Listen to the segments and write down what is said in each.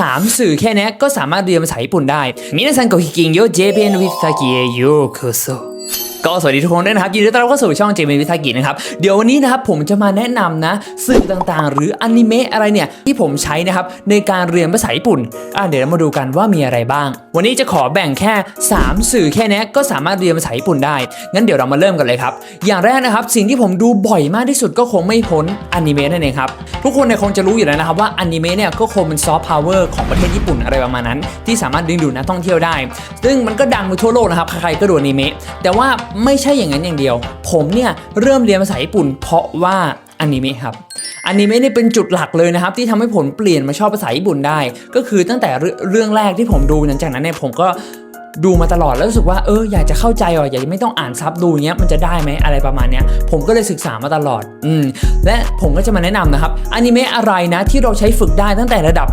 3 สื่อแค่นี้ก็สามารถเรียนภาษาญี่ปุ่นได้มินาซังโกฮิกิงโยเจเปนวิทากิเอโยโคโซ ก็สวัสดีทุกคนด้วยนะครับยินดีต้อนรับเข้าสู่ช่องเจมินวิทากินะครับเดี๋ยววันนี้นะครับผมจะมาแนะนำนะสื่อต่างๆ หรืออนิเมะอะไรเนี่ยที่ผมใช้นะครับในการเรียนภาษาญี่ปุ่นอะเดี๋ยวเรามาดูกันว่ามีอะไรบ้าง วันนี้จะขอแบ่งแค่ 3 สื่อแค่นี้ก็สามารถเรียนภาษาญี่ปุ่นได้งั้นเดี๋ยวเรามาเริ่มกันเลยครับอย่างแรกนะครับสิ่งที่ผมดูบ่อยมากที่สุดก็คงไม่พ้นอนิเมะนั่นเองครับทุกคนเนี่ยคงจะรู้อยู่แล้วนะครับว่าอนิเมะเนี่ยก็คงเป็นซอฟต์พาวเวอร์ของประเทศญี่ปุ่นอะไรประมาณนั้น ที่สามารถดึงดูดนักท่องเที่ยวได้ ซึ่งมันก็ดังไปทั่วโลกนะครับใครๆก็ดูอนิเมะแต่ว่าไม่ใช่อย่างนั้นอย่างเดียว ผมเนี่ยเริ่มเรียนภาษาญี่ปุ่น เพราะว่าอนิเมะครับอนิเมะนี่เป็นจุดหลักเลยนะครับ ที่ทำให้ผมเปลี่ยนมาชอบภาษาญี่ปุ่นได้ ก็คือตั้งแต่เรื่องเรื่องแรกที่ผมดูหลังจากนั้นเนี่ยผมก็ดูมาตลอดแล้วรู้สึกว่าเอออยากจะเข้าใจอะอยากจะไม่ต้องอ่านซับดูเนี้ยมันจะได้ไหมอะไรประมาณเนี้ยผมก็เลยศึกษามาตลอดอืมและผมก็จะมาแนะนำนะครับอนิเมะอะไรนะที่เราใช้ฝึกได้ตั้งแต่ระดับ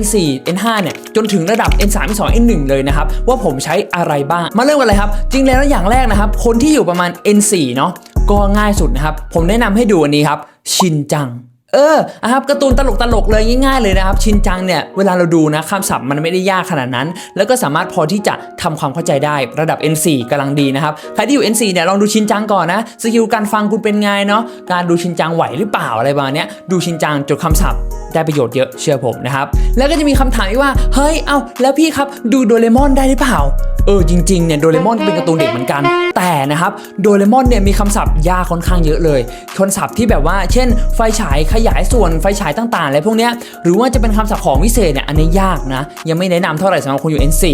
N4 N5 เนี่ยจนถึงระดับ N3 N2 N1 เลยนะครับว่าผมใช้อะไรบ้าง มาเริ่มกันเลยครับ จริงแล้วอย่างแรกนะครับคนที่อยู่ประมาณ N4 เนาะก็ง่ายสุดนะครับ ผมแนะนำให้ดูอันนี้ครับ ชินจัง เออนะครับการ์ตูนตลกตลกๆเลยง่ายๆเลยนะครับ ชินจังเนี่ยเวลาเราดูนะคำศัพท์มันไม่ได้ยากขนาดนั้น แล้วก็สามารถพอที่จะทำความเข้าใจได้ระดับ N4 กำลังดีนะครับ ใครที่อยู่ N4 เนี่ยลองดูชินจังก่อนนะสกิลการฟังคุณเป็นไงเนาะการดูชินจังไหวหรือเปล่าอะไรประมาณนี้ดูชินจังจดคำศัพท์ได้ประโยชน์เยอะเชื่อผมนะครับ แล้วก็จะมีคำถามว่าเฮ้ยเอ้าแล้วพี่ครับดูโดเรมอนได้หรือเปล่าเออจริงๆเนี่ยโดเรมอนเป็นการ์ตูนเด็กเหมือนกัน แต่นะครับโดเรมอนเนี่ยมีคำศัพท์ยากค่อนข้างเยอะเลยคำศัพท์ที่แบบว่า เช่น ไฟฉายขยายส่วนไฟฉายต่างๆอะไรพวกเนี้ยหรือว่าจะเป็นคำศัพท์ของวิเศษเนี่ยอันนี้ยากนะ ยังไม่แนะนำเท่าไหร่สำหรับคนอยู่ N4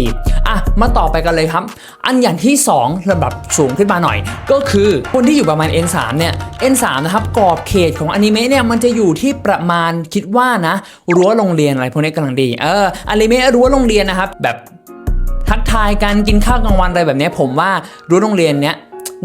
อะมาต่อไปกันเลยครับ อันอย่างที่2ระดับสูงขึ้นมาหน่อย ก็คือคนที่อยู่ประมาณ N3 เนี่ย N3 นะครับกรอบเขตของอนิเมะเนี่ยมันจะอยู่ที่ประมาณคิดว่านะรั้วโรงเรียนอะไรพวกนี้กำลังดีเอออนิเมะรั้วโรงเรียนนะครับแบบทักทายกันกินข้าวกลางวันอะไรแบบเนี้ยผมว่ารั้วโรงเรียนเนี้ย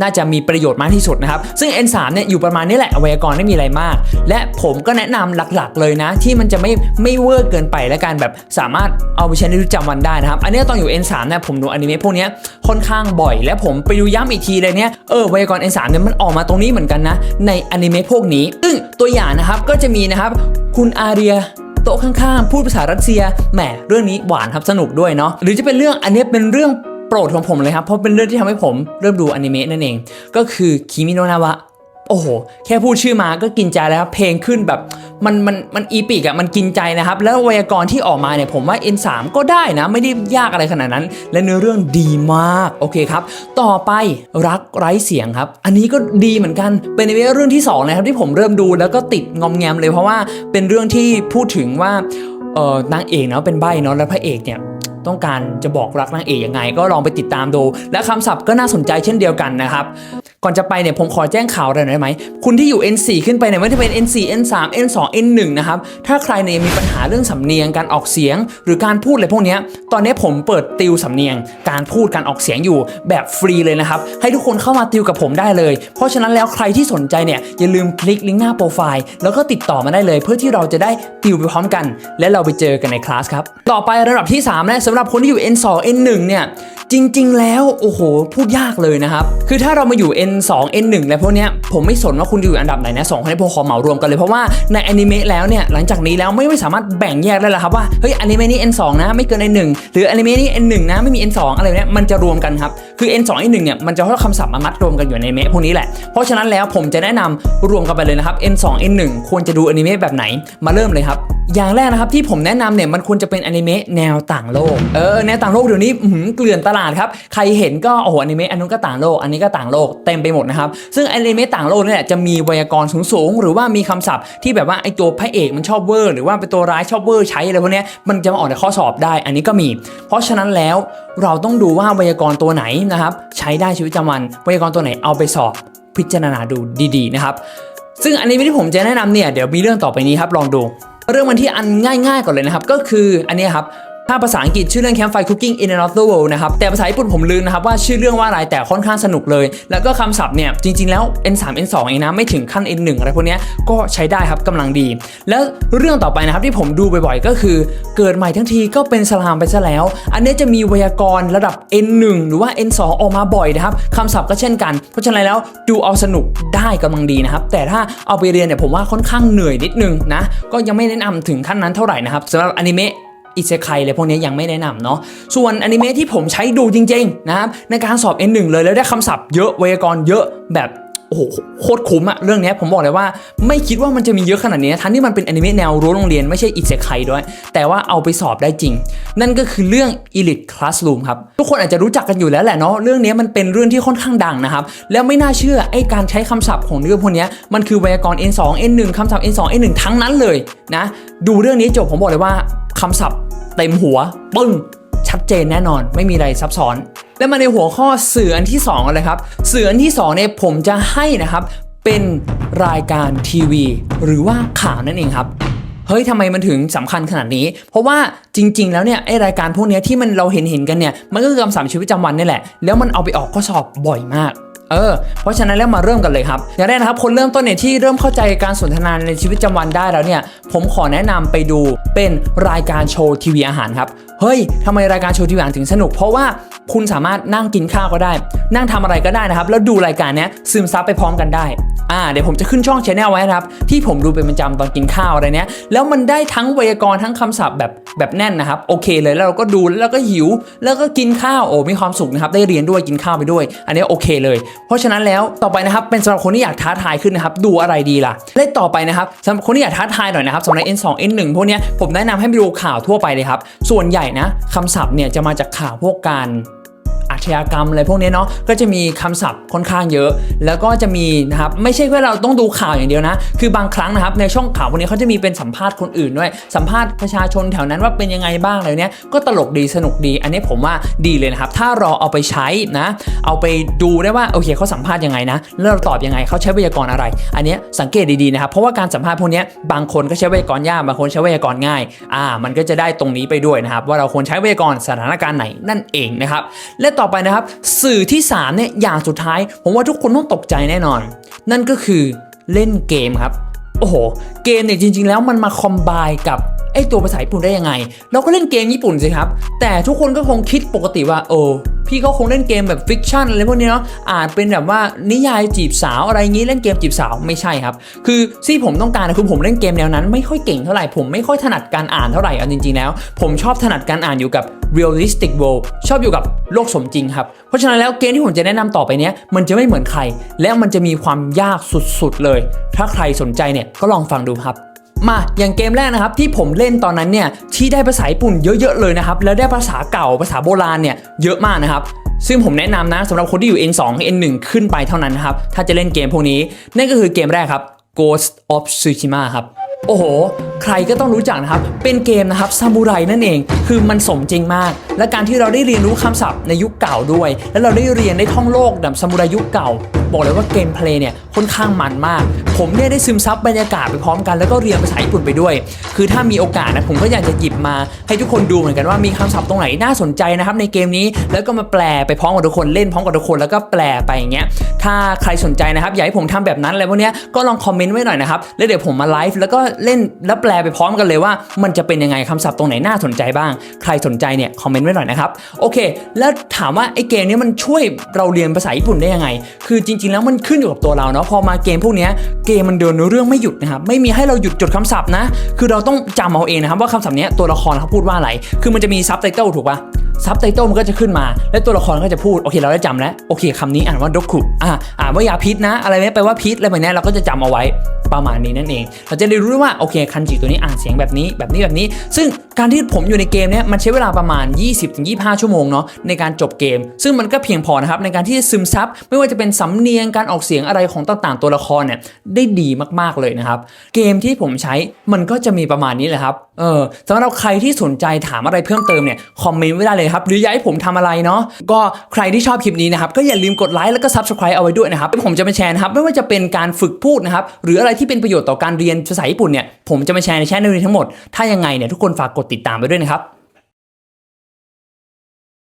น่าจะมีประโยชน์มากที่สุดนะครับ ซึ่ง N3 เนี่ยอยู่ประมาณนี้แหละไวยากรณ์ไม่มีอะไรมาก และผมก็แนะนำหลักๆ เลยนะ ที่มันจะไม่ไม่เวอร์เกินไปและการแบบสามารถเอาไปใช้ในชีวิตประจำวันได้นะครับ อันเนี้ยตอนอยู่ N3 เนี่ยผมดูอนิเมะพวกเนี้ยค่อนข้างบ่อย และผมไปดูย้ำอีกทีเลยเนี่ยเออไวยากรณ์ N3 เนี่ยมันออกมาตรงนี้เหมือนกันนะ ในอนิเมะพวกนี้ ซึ่งตัวอย่างนะครับก็จะมีนะครับคุณอาเรียโต๊ะข้างๆ พูดภาษารัสเซีย แหม เรื่องนี้หวานครับสนุกด้วยเนาะ หรือจะเป็นเรื่องอันนี้เป็นเรื่อง ปรดของผมเลยครับ เพราะเป็นเรื่องที่ทำให้ผมเริ่มดูอนิเมะนั่นเอง ก็คือคิมิโนะนาวะโอ้โห แค่พูดชื่อมาก็กินใจแล้วเพลงขึ้นแบบมันมันมันอีปิกอะมันกินใจนะครับ แล้วไวยากรณ์ที่ออกมาเนี่ยผมว่า N3 ก็ได้นะ ไม่ได้ยากอะไรขนาดนั้น และเนื้อเรื่องดีมาก โอเคครับ ต่อไปรักไร้เสียงครับ อันนี้ก็ดีเหมือนกันเป็นในเรื่องที่2นะครับที่ผมเริ่มดูแล้วก็ติดงอมแงมเลยเพราะว่าเป็นเรื่องที่พูดถึงว่าเออนางเอกเนาะเป็นใบเนาะแล้วพระเอกเนี่ย ต้องการจะบอกรักนางเอกยังไง ก็ลองไปติดตามดู และคำศัพท์ก็น่าสนใจเช่นเดียวกันนะครับ ก่อนจะไปเนี่ยผมขอแจ้งข่าวอะไรหน่อยได้ไหม คุณที่อยู่ N4 ขึ้นไปเนี่ยไม่ว่าจะเป็น N4 N3 N2 N1 นะครับ ถ้าใครเนี่ยมีปัญหาเรื่องสำเนียงการออกเสียง หรือการพูดอะไรพวกนี้ ตอนนี้ผมเปิดติวสำเนียง การพูดการออกเสียงอยู่แบบฟรีเลยนะครับ ให้ทุกคนเข้ามาติวกับผมได้เลย เพราะฉะนั้นแล้วใครที่สนใจเนี่ยอย่าลืมคลิกลิงก์หน้าโปรไฟล์แล้วก็ติดต่อมาได้เลย เพื่อที่เราจะได้ติวไปพร้อมกัน และเราไปเจอกันในคลาสครับต่อไประดับที่3นะสำหรับคนที่อยู่ N2 N1 เนี่ยจริง ๆ แล้วโอ้โหพูดยากเลยนะครับคือถ้าเรามาอยู่ N2 N1 อะไรพวกเนี้ยผมไม่สนว่าคุณอยู่อันดับไหนนะสองคนนี้ผมขอเหมารวมกันเลยเพราะว่าในอนิเมะแล้วเนี่ยหลังจากนี้แล้วไม่ไม่สามารถแบ่งแยกได้แล้วครับว่าเฮ้ยอนิเมะนี้ N2 นะไม่เกิน N1 หรืออนิเมะนี้ N1 นะไม่มี N2 อะไรเนี้ยมันจะรวมกันครับคือ N2 N1 เนี่ยมันจะเอาคำศัพท์มามัดรวมกันอยู่ในเมะพวกนี้แหละเพราะฉะนั้นแล้วผมจะแนะนำรวมกันไปเลยนะครับ N2 N1 ควรจะดูอนิเมะแบบไหนมาเริ่มเลยครับอย่างแรกนะครับที่ผมแนะนำเนี่ยมันควรจะเป็นอนิเมะแนวต่างโลก เออแนวต่างโลกเดี๋ยวนี้อื้อหือเกลื่อนตลาดครับ ใครเห็นก็โอ้โหอนิเมะอันนู้นก็ต่างโลก อันนี้ก็ต่างโลกเต็มไปหมดนะครับ ซึ่งไอนิเมต่างโลกนี่แหละจะมีไวยากรณ์สูงๆ หรือว่ามีคำศัพท์ที่แบบว่าไอตัวพระเอกมันชอบเวอร์หรือว่าเป็นตัวร้ายชอบเวอร์ใช้อะไรพวกนี้มันจะมาออกในข้อสอบได้ อันนี้ก็มี เพราะฉะนั้นแล้วเราต้องดูว่าไวยากรณ์ตัวไหนนะครับใช้ได้ชีวิตประจำวันไวยากรณ์ตัวไหนเอาไปสอบพิจารณาดูดีๆนะครับซึ่งอันนี้ที่ผมจะแนะนำเนี่ยเดี๋ยวมีเรื่องต่อไปนี้ครับลองดู เรื่องมันที่อันง่ายๆก่อนเลยนะครับ ก็คืออันนี้ครับ ถ้าภาษาอังกฤษชื่อเรื่อง Campfire Cooking in Another World นะครับ แต่ภาษาญี่ปุ่นผมลืมนะครับว่าชื่อเรื่องว่าอะไรแต่ค่อนข้างสนุกเลย แล้วก็คำศัพท์เนี่ยจริงๆแล้ว N3 N2 เองนะไม่ถึงขั้น N1 อะไรพวกนี้ก็ใช้ได้ครับกำลังดี แล้วเรื่องต่อไปนะครับที่ผมดูบ่อยๆ ก็คือ เกิดใหม่ทั้งทีก็เป็นสลามไปซะแล้ว อันนี้จะมีไวยากรณ์ระดับ N1 หรือว่า N2 ออกมาบ่อยนะครับคำศัพท์ก็เช่นกัน เพราะฉะนั้นแล้วดูเอาสนุกได้กำลังดีนะครับแต่ถ้าเอาไปเรียนเนี่ยผมว่าค่อนข้างเหนื่อยนิดนึงนะก็ยังไม่แนะนำถึงขั้นนั้นเท่าไหร่นะครับสำหรับอนิเมะ อิเซไคเลยพวกนี้ยังไม่แนะนำเนาะ ส่วนอนิเมะที่ผมใช้ดูจริงๆนะครับในการสอบ N1 เลยแล้วได้คำศัพท์เยอะไวยากรณ์เยอะแบบ โอ้โหโคตรคุ้มอะเรื่องนี้ผมบอกเลยว่าไม่คิดว่ามันจะมีเยอะขนาดนี้ทั้งที่มันเป็นอนิเมะแนวรั้วโรงเรียนไม่ใช่อิเซไคด้วย แต่ว่าเอาไปสอบได้จริง นั่นก็คือเรื่อง Elite Classroom ครับ ทุกคนอาจจะรู้จักกันอยู่แล้วแหละเนาะเรื่องนี้มันเป็นเรื่องที่ค่อนข้างดังนะครับ แล้วไม่น่าเชื่อไอ้การใช้คำศัพท์ของเรื่องพวกนี้มันคือไวยากรณ์ N2 N1 คำศัพท์ N2 N1 ทั้งนั้นเลยนะดูเรื่องนี้จบผมบอกเลยว่าคำศัพท์เต็มหัวปึ้งชัดเจนแน่นอน ไม่มีอะไรซับซ้อน แล้วมาในหัวข้อเสือนที่2กันเลยครับ เสือนที่2เนี่ยผมจะให้นะครับ เป็นรายการทีวี หรือว่าข่าวนั่นเองครับเฮ้ยทำไมมันถึงสำคัญขนาดนี้ เพราะว่าจริง ๆ แล้วเนี่ยไอรายการพวกเนี้ยที่มันเราเห็นเห็นๆกันเนี่ยมันก็คือคำสั่งชีวิตประจำวันนี่แหละ แล้วมันเอาไปออกข้อสอบบ่อยมาก เออ เพราะฉะนั้นแล้วมาเริ่มกันเลยครับอย่างแรกนะครับ คนเริ่มต้นเนี่ยที่เริ่มเข้าใจการสนทนาในชีวิตประจำวันได้แล้วเนี่ย ผมขอแนะนำไปดูเป็นรายการโชว์ทีวีอาหารครับ เฮ้ยทำไมรายการโชว์ทีวีอาหารถึงสนุก เพราะว่าคุณสามารถนั่งกินข้าวก็ได้ นั่งทำอะไรก็ได้นะครับ แล้วดูรายการเนี้ยซึมซับไปพร้อมกันได้อ่าเดี๋ยวผมจะขึ้นช่องชแนลไว้นะครับ ที่ผมดูเป็นประจำตอนกินข้าวอะไรเนี้ย แล้วมันได้ทั้งไวยากรณ์ทั้งคำศัพท์แบบแบบแน่นนะครับ โอเคเลยแล้วเราก็ดูแล้วก็หิว แล้วก็กินข้าวโอ้มีความสุขนะครับ ได้เรียนด้วยกินข้าวไปด้วย อันนี้โอเคเลย เพราะฉะนั้นแล้วต่อไปนะครับเป็นสำหรับคนที่อยากท้าทายขึ้นนะครับ ดูอะไรดีล่ะและต่อไปนะครับสำหรับคนที่อยากท้าทายหน่อยนะครับสำหรับ N2 N1 พวกเนี้ยผมแนะนำให้ไปดูข่าวทั่วไปเลยครับส่วนใหญ่นะคำศัพท์เนี่ยจะมาจากข่าวพวกการ ชญากรรมอะไรพวกนี้เนาะก็จะมีคำศัพท์ค่อนข้างเยอะ แล้วก็จะมีนะครับไม่ใช่แค่เราต้องดูข่าวอย่างเดียวนะ คือบางครั้งนะครับในช่องข่าวพวกนี้เขาจะมีเป็นสัมภาษณ์คนอื่นด้วยสัมภาษณ์ประชาชนแถวนั้นว่าเป็นยังไงบ้างอะไรเนี้ยก็ตลกดีสนุกดี อันนี้ผมว่าดีเลยนะครับ ถ้าเราเอาไปใช้นะ เอาไปดูได้ว่าโอเคเขาสัมภาษณ์ยังไงนะแล้วเราตอบยังไงเขาใช้ไวยากรณ์อะไร อันนี้สังเกตดีๆนะครับเพราะว่าการสัมภาษณ์พวกนี้บางคนก็ใช้ไวยากรณ์ยากบางคนใช้ไวยากรณ์ง่ายอ่ามันก็จะได้ตรงนี้ไปด้วยนะครับว่าเราควรใช้ไวยากรณ์สถานการณ์ไหนนั่นเองนะครับและต่อไปนะครับ สื่อที่3เนี่ยอย่างสุดท้าย ผมว่าทุกคนต้องตกใจแน่นอน นั่นก็คือเล่นเกมครับ โอ้โห เกมเนี่ยจริง ๆ แล้วมันมาคอมไบกับ ไอตัวภาษาญี่ปุ่นได้ยังไง เราก็เล่นเกมญี่ปุ่นสิครับ แต่ทุกคนก็คงคิดปกติว่าโอ้พี่เขาคงเล่นเกมแบบฟิกชันอะไรพวกนี้เนาะอาจเป็นแบบว่านิยายจีบสาวอะไรงี้เล่นเกมจีบสาวไม่ใช่ครับ คือที่ผมต้องการคือผมเล่นเกมแนวนั้น ไม่ค่อยเก่งเท่าไหร่ผมไม่ค่อยถนัดการอ่านเท่าไหร่เอาจริงๆแล้ว ผมชอบถนัดการอ่านอยู่กับ realistic world ชอบอยู่กับโลกสมจริงครับ เพราะฉะนั้นแล้วเกมที่ผมจะแนะนำต่อไปเนี้ยมันจะไม่เหมือนใคร และมันจะมีความยากสุดๆเลย ถ้าใครสนใจเนี่ยก็ลองฟังดูครับ มาอย่างเกมแรกนะครับที่ผมเล่นตอนนั้นเนี่ยที่ได้ภาษาญี่ปุ่นเยอะๆเลยนะครับแล้วได้ภาษาเก่าภาษาโบราณเนี่ยเยอะมากนะครับซึ่งผมแนะนำนะสำหรับคนที่อยู่ N2 N1 ขึ้นไปเท่านั้นนะครับถ้าจะเล่นเกมพวกนี้นั่นก็คือเกมแรกครับ Ghost of Tsushima ครับโอ้โห ใครก็ต้องรู้จักนะครับ เป็นเกมนะครับซามูไรนั่นเอง คือมันสมจริงมาก และการที่เราได้เรียนรู้คำศัพท์ในยุคเก่าด้วย แล้วเราได้เรียนได้ท่องโลกแบบซามูไรยุคเก่า บอกเลยว่าเกมเพลย์เนี่ยค่อนข้างมันมาก ผมเนี่ยได้ซึมซับบรรยากาศไปพร้อมกัน แล้วก็เรียนภาษาญี่ปุ่นไปด้วย คือถ้ามีโอกาสนะผมก็อยากจะหยิบมาให้ทุกคนดูเหมือนกันว่ามีคำศัพท์ตรงไหนน่าสนใจนะครับในเกมนี้แล้วก็มาแปลไปพร้อมกับทุกคนเล่นพร้อมกับทุกคนแล้วก็แปลไปอย่างเงี้ยถ้าใครสนใจนะครับอยากให้ผมทำแบบนั้นอะไรพวกเนี้ยก็ลองคอมเมนต์ไว้หน่อยนะครับแล้วเดี๋ยวผมมาไลฟ์แล้วก็เล่นแล้วแปลไปพร้อมกันเลยว่า มันจะเป็นยังไงคำศัพท์ตรงไหนน่าสนใจบ้าง ใครสนใจเนี่ยคอมเมนต์ไว้หน่อยนะครับโอเค แล้วถามว่าไอ้เกมนี้มันช่วยเราเรียนภาษาญี่ปุ่นได้ยังไง คือจริงๆแล้วมันขึ้นอยู่กับตัวเราเนาะพอมาเกมพวกนี้เกมมันเดินเรื่องไม่หยุดนะครับไม่มีให้เราหยุดจดคำศัพท์นะ คือเราต้องจำเอาเองนะครับว่าคำศัพท์เนี้ยตัวละครเขาพูดว่าอะไรคือมันจะมีซับไตเติลถูกปะซับไตเติลมันก็จะขึ้นมา แล้วตัวละครก็จะพูดโอเคเราได้จำแล้วโอเคคำนี้อ่านว่าดกุอ่าอ่านว่ายาพิษนะ อะไรนี้แปลว่าพิษอะไรแบบเนี้ยเราก็จะจำเอาไว้ประมาณนี้นั่นเอง เราจะได้รู้ว่าโอเคคันจิตัวนี้อ่านเสียงแบบนี้แบบนี้แบบนี้ ซึ่ง การที่ผมอยู่ในเกมเนี้ยมันใช้เวลาประมาณ 20-25 ชั่วโมงเนาะในการจบเกม ซึ่งมันก็เพียงพอนะครับในการที่จะซึมซับไม่ว่าจะเป็นสำเนียงการออกเสียงอะไรของต่างๆ ตัวละครเนี่ยได้ดีมากๆเลยนะครับ เกมที่ผมใช้มันก็จะมีประมาณนี้แหละครับเออสำหรับใครที่สนใจถามอะไรเพิ่มเติมเนี่ยคอมเมนต์ไว้ได้เลยครับ หรืออยากให้ผมทำอะไรเนาะก็ใครที่ชอบคลิปนี้นะครับ ก็อย่าลืมกดไลค์แล้วก็ subscribe เอาไว้ด้วยนะครับ ผมจะมาแชร์นะครับ ไม่ว่าจะเป็นการฝึกพูดนะครับ หรืออะไรที่เป็นประโยชน์ต่อการเรียนภาษาญี่ปุ่นเนี่ยผมจะมาแชร์ในแชนลนี้ทั้งหมด ถ้ายังไงเนี่ยทุกคนฝากกดติดตามไปด้วยนะครับ